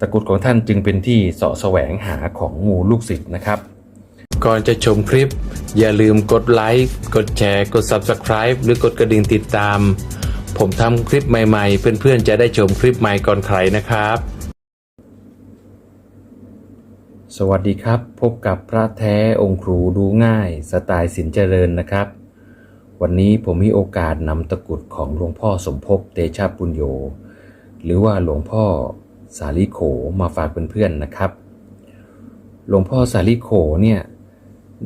ตะกรุดของท่านจึงเป็นที่เสาะแสวงหาของหมู่ลูกศิษย์นะครับ ก่อนจะชมคลิป อย่าลืมกดไลค์ กดแชร์ กด Subscribe หรือกดกระดิ่งติดตาม ผมทำคลิปใหม่ๆ เพื่อนๆ จะได้ชมคลิปใหม่ก่อนใครนะครับ สวัสดีครับ พบกับพระแท้องค์ครูดูง่าย สไตล์สินเจริญนะครับ วันนี้ผมมีโอกาสนำตะกรุดของหลวงพ่อสมภพเตชะปุญโญหรือว่าหลวงพ่อ สาลิโขมาฝากเพื่อนๆนะครับ หลวงพ่อสาลิโขเนี่ย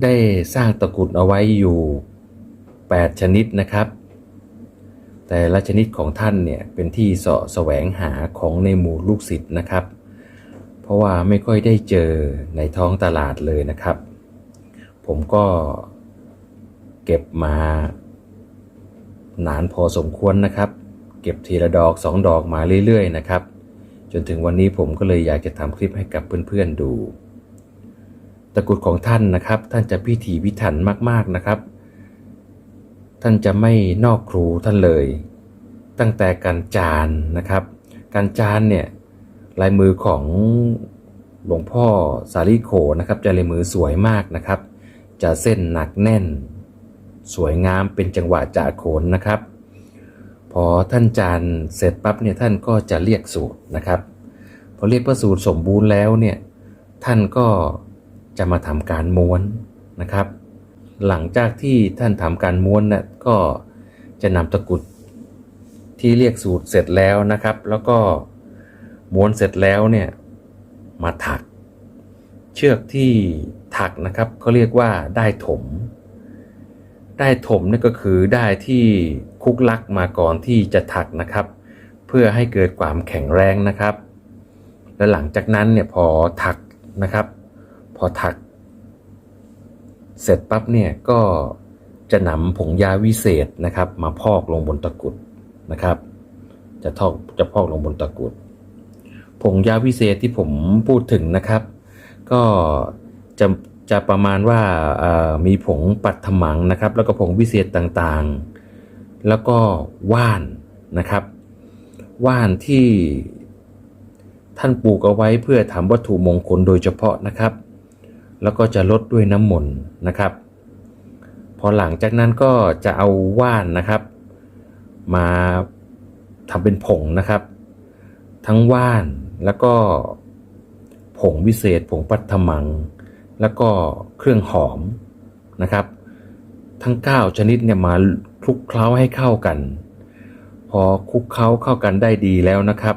ได้สร้างตะกรุดเอาไว้อยู่ 8 ชนิดนะครับ แต่ละชนิดของท่านเนี่ยเป็นที่เสาะแสวงหาของในหมู่ลูกศิษย์นะครับ เพราะว่าไม่ค่อยได้เจอในท้องตลาดเลยนะครับ ผมก็เก็บมานานพอสมควรนะครับ เก็บทีละดอกสองดอกมาเรื่อยๆนะครับ จนถึงวันนี้ผมก็เลยอยากจะทำคลิปให้กับเพื่อนๆดู ตะกรุดของท่านนะครับ ท่านจะพิถีพิถันมากๆนะครับ ท่านจะไม่นอกครูท่านเลย ตั้งแต่การจานนะครับ การจานเนี่ยลายมือของหลวงพ่อสาลีโขนะครับ จะลายมือสวยมากนะครับ จะเส้นหนักแน่น สวยงามเป็นจังหวะจ่าโขนนะครับ พอท่านจานเสร็จปั๊บเนี่ยท่านก็จะเรียกสูตรนะครับ พอเรียกว่าสูตรสมบูรณ์แล้วเนี่ยท่านก็จะมาทำการม้วนนะครับ หลังจากที่ท่านทำการม้วนน่ะก็จะนำตะกุดที่เรียกสูตรเสร็จแล้วนะครับ แล้วก็ม้วนเสร็จแล้วเนี่ยมาถัก เชือกที่ถักนะครับเขาเรียกว่าได้ถม ได้ถมนี่ก็คือได้ที่คุกลักมาก่อนที่จะถักนะครับ เพื่อให้เกิดความแข็งแรงนะครับ และหลังจากนั้นเนี่ยพอถักนะครับ พอถัก เสร็จปั๊บเนี่ยก็จะนำผงยาวิเศษนะครับ มาพอกลงบนตะกุดนะครับ จะทอกจะพอกลงบนตะกุดผงยาวิเศษที่ผมพูดถึงนะครับ ก็จะ จะประมาณว่ามีผงปัดถมังนะครับ แล้วก็ผงวิเศษต่างๆ แล้วก็ว่านนะครับ ว่านที่ท่านปลูกเอาไว้เพื่อทำวัตถุมงคลโดยเฉพาะนะครับ แล้วก็จะลดด้วยน้ำมนต์นะครับ พอหลังจากนั้นก็จะเอาว่านนะครับ มาทำเป็นผงนะครับ ทั้งว่านแล้วก็ผงวิเศษผงปัทมัง แล้วก็เครื่องหอมนะครับ ทั้ง 9 ชนิดเนี่ยมาคลุกเคล้าให้เข้ากัน พอคลุกเคล้าเข้ากันได้ดีแล้วนะครับ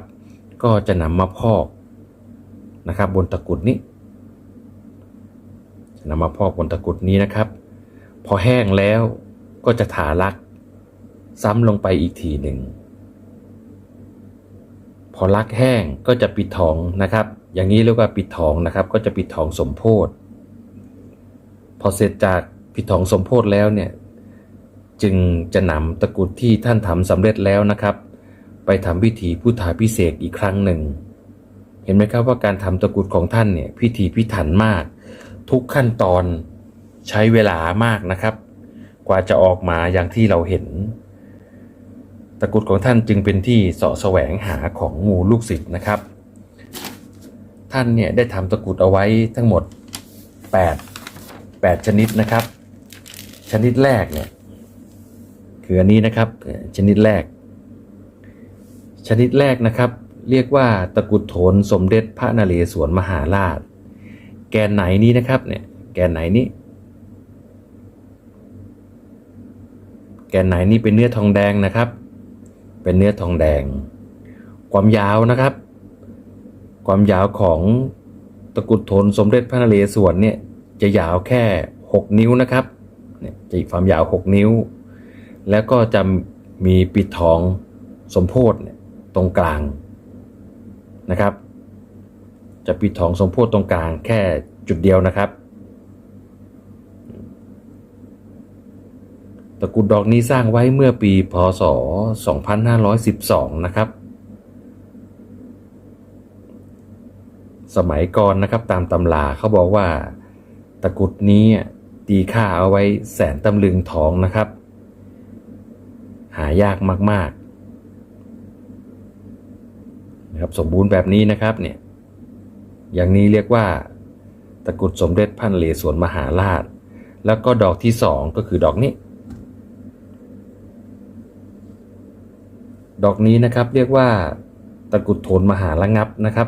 ก็จะนำมาพอกนะครับ บนตะกรุดนี้นำมาพอกบนตะกรุดนี้นะครับ พอแห้งแล้วก็จะถาลัก ซ้ำลงไปอีกทีหนึ่งพอลักแห้งก็จะปิดทองนะครับ อย่างนี้เรียกว่าปิดทองนะครับ ก็จะปิดทองสมโพธิ พอเสร็จจากปิดทองสมโพธแล้วเนี่ยจึงจะนำตะกรุดที่ท่านทำสำเร็จแล้วนะครับ ไปทำพิธีพุทธาพิเศษอีกครั้งหนึ่ง เห็นไหมครับว่าการทำตะกรุดของท่านเนี่ยพิธีพิถันมาก ทุกขั้นตอนใช้เวลามากนะครับ กว่าจะออกมาอย่างที่เราเห็น ตะกรุดของท่านจึงเป็นที่เสาะแสวงหาของหมู่ลูกศิษย์นะครับ ท่านเนี่ยได้ทำตะกรุดเอาไว้ทั้งหมด 8 8 ชนิดนะครับ ชนิดแรกเนี่ยคืออันนี้นะครับชนิดแรก ชนิดแรกนะครับ เรียกว่าตะกุดโถนสมเด็จพระนเรศวรมหาราช แกนไหนนี้นะครับเนี่ยแกนไหนนี้แกนไหนนี้เป็นเนื้อทองแดงนะครับ เป็นเนื้อทองแดง ความยาวนะครับ ความยาวของตะกุดโทนสมเด็จพระนเรศวรเนี่ย จะยาวแค่ 6 นิ้วนะครับเนี่ยจะความยาว 6 นิ้ว แล้วก็จะมีปิดทองสมโพธเนี่ยตรงกลางนะครับ จะปิดทองสมโพธิตรงกลางแค่จุดเดียวนะครับตะกุดดอกนี้สร้างไว้เมื่อปีพศ 2512 นะครับ สมัยก่อนนะครับตามตำราเขาบอกว่า ตะกรุดนี้ตีค่าเอาไว้แสนตำลึงทองนะครับ หายากมากๆนะครับสมบูรณ์แบบนี้นะครับเนี่ยอย่างนี้เรียกว่า ตะกรุดสมเด็จพระนเรศวรมหาราช แล้วก็ดอกที่สองก็คือดอกนี้ ดอกนี้นะครับเรียกว่า ตะกรุดโทนมหาระงับนะครับ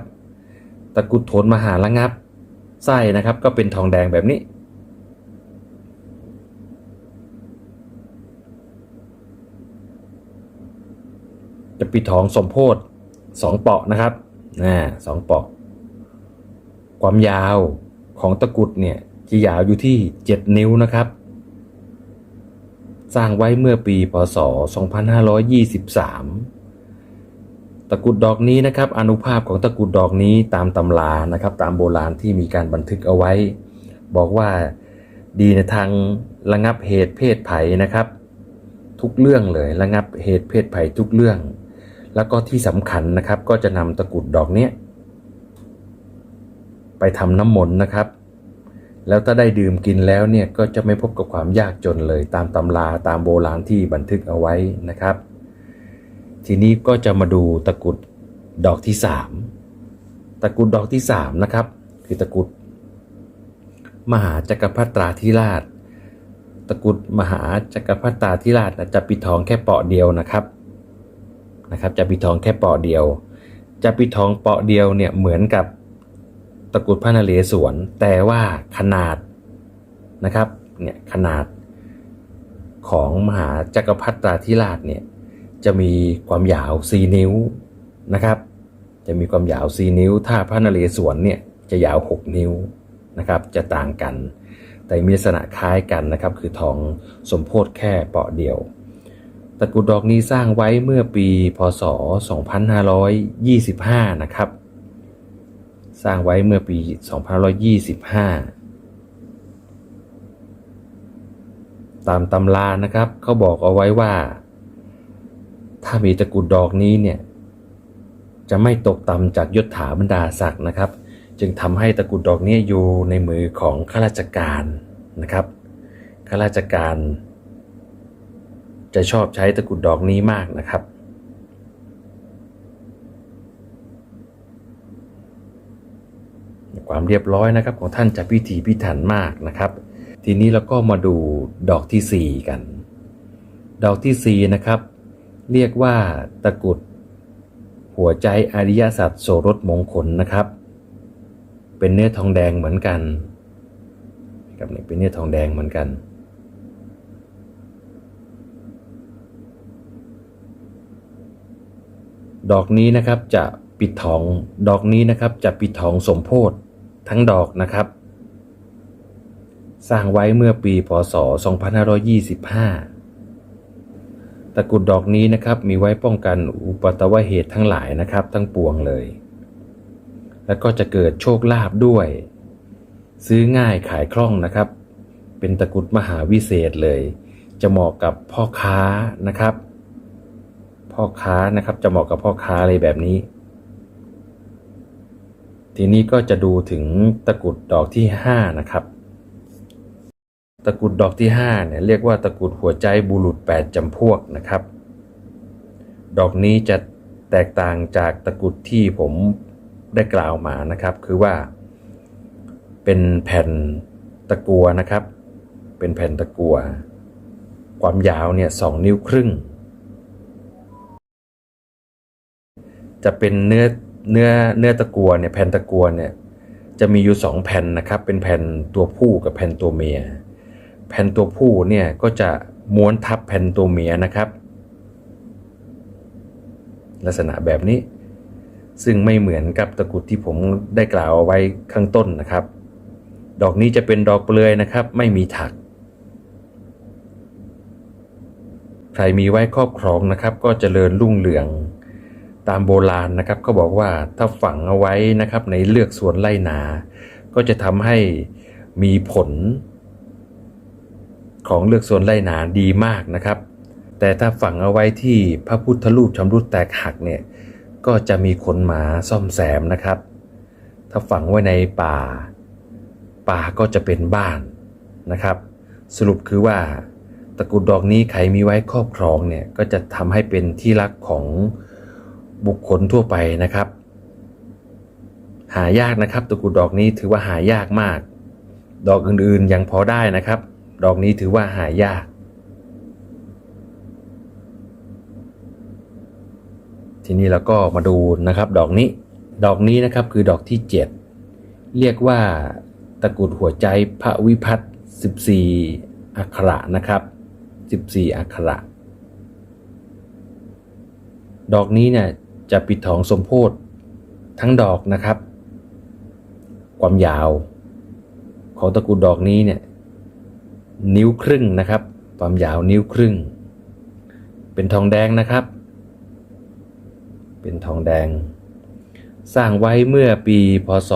ตะกรุดโทนมหาระงับ ไส้นะครับก็เป็นทองแดงแบบนี้ จะปิดทองสมโพธสองเปาะนะครับนะสองเปาะ ความยาวของตะกุดเนี่ยจะยาวอยู่ที่ 7 นิ้วนะครับ สร้างไว้เมื่อปีพศ 2523 ตะกุดดอกนี้นะครับอนุภาพของตะกุดดอกนี้ตามตำรานะครับ ตามโบราณที่มีการบันทึกเอาไว้ บอกว่าดีในทางระงับเหตุเพศภัยนะครับ ทุกเรื่องเลยระงับเหตุเพศภัยทุกเรื่อง แล้วก็ที่สำคัญนะครับ ก็จะนำตะกุดดอกเนี้ไปทำน้ำมนต์นะครับ แล้วถ้าได้ดื่มกินแล้วเนี่ยก็จะไม่พบกับความยากจนเลย ตามตำราตามโบราณที่บันทึกเอาไว้นะครับ ทีนี้ก็จะมาดูตะกุดดอกที่ 3 ตะกุดดอกที่ 3 นะครับ คือตะกุด มหาจักรพรรดิตราธิราช ตะกุดมหาจักรพรรดิตราธิราชจะปิดทองแค่เปาะเดียวนะครับนะครับ จะปิดทองแค่เปาะเดียว จะปิดทองเปาะเดียวเนี่ยเหมือนกับตะกุดพระนเรศวรแต่ว่าขนาดนะครับเนี่ยขนาดของมหาจักรพรรดิราธิราชเนี่ย จะมีความยาว 4 นิ้วนะครับ จะมีความยาว 4 นิ้ว ถ้าพระนเรศวรเนี่ยจะยาว 6 นิ้วนะครับ จะต่างกัน แต่มีลักษณะคล้ายกันนะครับ คือทองสมโพธิแค่เปาะเดียว ตะกุดดอกนี้สร้างไว้เมื่อปีพศ 2525 นะครับ สร้างไว้เมื่อปี 2525ตามตำรานะครับเขาบอกเอาไว้ว่า ถ้ามีตะกุดดอกนี้เนี่ยจะไม่ตกต่ำจากยศถาบรรดาศักดิ์นะครับ จึงทำให้ตะกุดดอกนี้อยู่ในมือของข้าราชการนะครับข้าราชการ จะชอบใช้ตะกุดดอกนี้มากนะครับ ความเรียบร้อยนะครับของท่านจะพิถีพิถันมากนะครับ ทีนี้เราก็มาดูดอกที่ 4 กัน ดอกที่ 4 นะครับ เรียกว่าตะกุด หัวใจอริยสัจโสรสมงคลนะครับ เป็นเนื้อทองแดงเหมือนกันครับเป็นเนื้อทองแดงเหมือนกัน ดอกนี้นะครับจะปิดทองดอกนี้นะครับจะปิดทองสมโพธทั้งดอกนะครับ สร้างไว้เมื่อปีพศ 2525 ตะกรุดดอกนี้นะครับมีไว้ป้องกันอุปตวเหตุทั้งหลายนะครับ ทั้งปวงเลย แล้วก็จะเกิดโชคลาภด้วย ซื้อง่ายขายคล่องนะครับ เป็นตะกรุดมหาวิเศษเลย จะเหมาะกับพ่อค้านะครับ พ่อค้านะครับจะเหมาะกับพ่อค้าเลยแบบนี้ ทีนี้ก็จะดูถึงตะกรุดดอกที่ 5 นะครับ ตะกุดดอกที่5เนี่ยเรียกว่าตะกุดหัวใจบุรุษ 8จำพวกนะครับ ดอกนี้จะแตกต่างจากตะกุดที่ผมได้กล่าวมานะครับ คือว่าเป็นแผ่นตะกัวนะครับ เป็นแผ่นตะกัว ความยาวเนี่ยสองนิ้วครึ่ง จะเป็นเนื้อเนื้อเนื้อตะกัวเนี่ยแผ่นตะกัวเนี่ยจะมีอยู่สองแผ่นนะครับ เป็นแผ่นตัวผู้กับแผ่นตัวเมีย แผ่นตัวผู้เนี่ยก็จะม้วนทับแผ่นตัวเมียนะครับ ลักษณะแบบนี้ ซึ่งไม่เหมือนกับตะกุดที่ผมได้กล่าวเอาไว้ข้างต้นนะครับ ดอกนี้จะเป็นดอกเปลือยนะครับ ไม่มีถัก ใครมีไว้ครอบครองนะครับ ก็เจริญรุ่งเรืองตามโบราณนะครับเขาบอกว่าถ้าฝังเอาไว้นะครับในเลือกสวนไร่นา ก็จะทำให้มีผล ของเลือกสวนไร่นาดีมากนะครับ แต่ถ้าฝังเอาไว้ที่พระพุทธรูปชำรุดแตกหักเนี่ยก็จะมีคนหมาซ่อมแซมนะครับ ถ้าฝังไว้ในป่า ป่าก็จะเป็นบ้านนะครับ สรุปคือว่าตะกุดดอกนี้ใครมีไว้ครอบครองเนี่ยก็จะทำให้เป็นที่รักของบุคคลทั่วไปนะครับ หายากนะครับตะกุดดอกนี้ถือว่าหายากมาก ดอกอื่นๆยังพอได้นะครับ ดอกนี้ถือว่าหายาก ทีนี้เราก็มาดูนะครับ ดอกนี้ ดอกนี้นะครับคือดอกที่ 7 เรียกว่าตะกุดหัวใจพระวิพัฒน์14 อักขระนะครับ 14 อักขระ ดอกนี้เนี่ยจะปิดทองสมโพธทั้งดอกนะครับ ความยาวของตะกุดดอกนี้เนี่ย นิ้วครึ่งนะครับ ความยาวนิ้วครึ่ง เป็นทองแดงนะครับ เป็นทองแดง สร้างไว้เมื่อปีพศ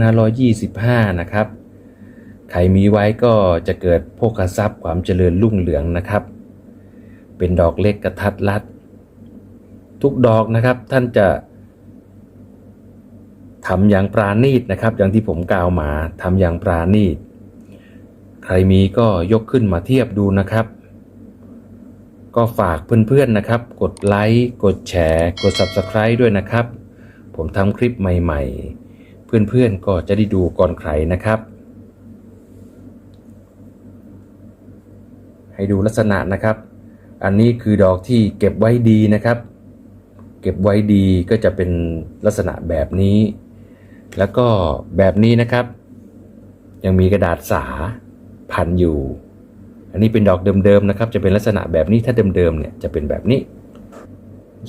2525 นะครับ ใครมีไว้ก็จะเกิดโภคทรัพย์ความเจริญรุ่งเรืองนะครับ เป็นดอกเล็กกระทัดรัด ทุกดอกนะครับท่านจะทำอย่างปราณีตนะครับ อย่างที่ผมกล่าวมาทำอย่างปราณีต ใครมีก็ยกขึ้นมาเทียบดูนะครับ ก็ฝากเพื่อนๆนะครับ กดไลค์กดแชร์กด Subscribe ด้วยนะครับ ผมทำคลิปใหม่ๆ เพื่อนๆก็จะได้ดูก่อนใครนะครับ ให้ดูลักษณะนะครับ อันนี้คือดอกที่เก็บไว้ดีนะครับ เก็บไว้ดีก็จะเป็นลักษณะแบบนี้ แล้วก็แบบนี้นะครับ ยังมีกระดาษสา พันอยู่ อันนี้เป็นดอกเดิมๆนะครับ จะเป็นลักษณะแบบนี้ถ้าเดิมๆเนี่ยจะเป็นแบบนี้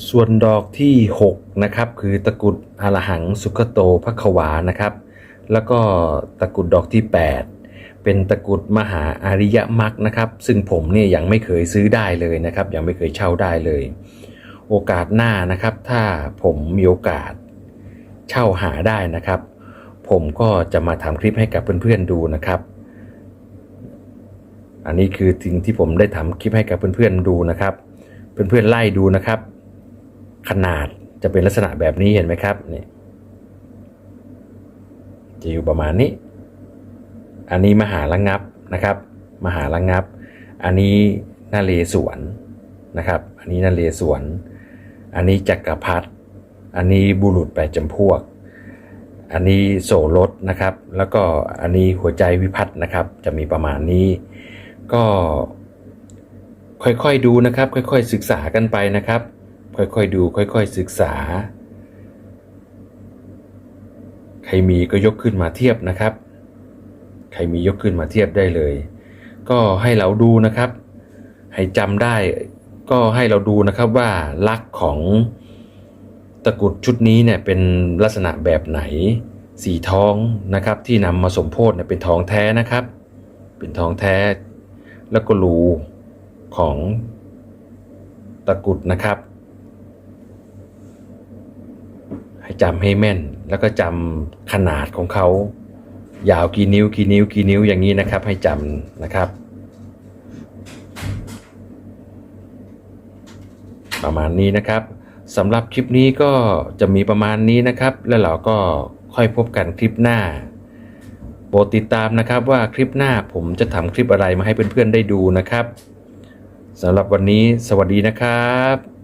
ส่วนดอกที่ 6 นะครับ คือตะกุดอรหังสุขโตภควานะครับ แล้วก็ตะกุดดอกที่ 8 เป็นตะกุดมหาอาริยมรรคนะครับ ซึ่งผมเนี่ยยังไม่เคยซื้อได้เลยนะครับ ยังไม่เคยเช่าได้เลย โอกาสหน้านะครับ ถ้าผมมีโอกาสเช่าหาได้นะครับ ผมก็จะมาทำคลิปให้กับเพื่อนๆดูนะครับ อันนี้คือสิ่งที่ผมได้ทำคลิปให้กับเพื่อนๆดูนะครับ เพื่อนๆไล่ดูนะครับ ขนาดจะเป็นลักษณะแบบนี้เห็นไหมครับนี่จะอยู่ประมาณนี้ อันนี้มหาระงับนะครับ มหาระงับ อันนี้นาเลสวนนะครับ อันนี้นาเลสวน อันนี้จักรพรรดิอันนี้บุรุษแปดจำพวก อันนี้โสรสนะครับ แล้วก็อันนี้หัวใจวิพัฒน์นะครับ จะมีประมาณนี้ ก็ค่อยๆดูนะครับ ค่อยๆศึกษากันไปนะครับ ค่อยๆดู ค่อยๆศึกษา ใครมีก็ยกขึ้นมาเทียบนะครับ ใครมียกขึ้นมาเทียบได้เลย ก็ให้เราดูนะครับ ให้จำได้ ก็ให้เราดูนะครับว่าลักษณ์ของตะกรุดชุดนี้เนี่ยเป็นลักษณะแบบไหน สีทองนะครับ ที่นำมาสมโพธเนี่ยเป็นทองแท้นะครับ เป็นทองแท้ แล้วก็รูของตะกุดนะครับ ให้จำให้แม่น แล้วก็จำขนาดของเขายาวกี่นิ้วกี่นิ้วกี่นิ้วอย่างนี้นะครับ ให้จำนะครับ ประมาณนี้นะครับสำหรับคลิปนี้ก็จะมีประมาณนี้นะครับ แล้วเราก็ค่อยพบกันคลิปหน้า โปรดติดตามนะครับว่าคลิปหน้าผมจะทำคลิปอะไรมาให้เพื่อนๆได้ดูนะครับสำหรับวันนี้สวัสดีนะครับ